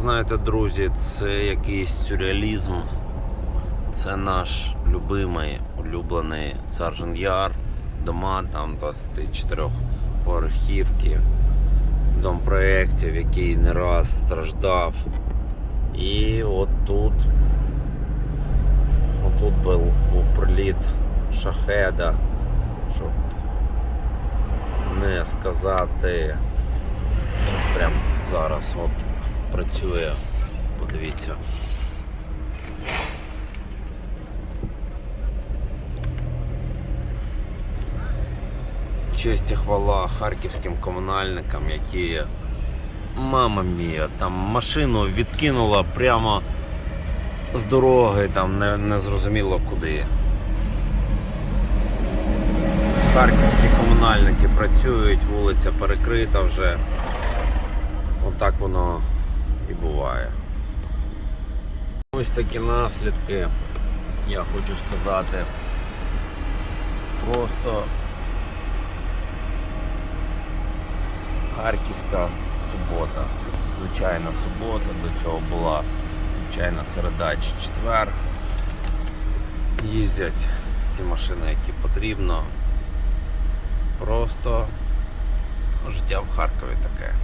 знаєте, друзі, це якийсь сюрреалізм. Це наш любимий, улюблений Саржен Яр, дома там 24 поверхівки, дом проєктів, який не раз страждав. І от тут, був, був приліт шахеда, щоб не сказати прямо зараз от працює. Подивіться. Честь і хвала харківським комунальникам, які мама мія, там машину відкинула прямо з дороги, там не, не зрозуміло куди. Харківські комунальники працюють, вулиця перекрита вже. Отак воно і буває. Ось такі наслідки, я хочу сказати. Просто Харківська субота. Звичайна субота, до цього була звичайна середа чи четвер. Їздять ці машини, які потрібно. Просто життя в Харкові таке.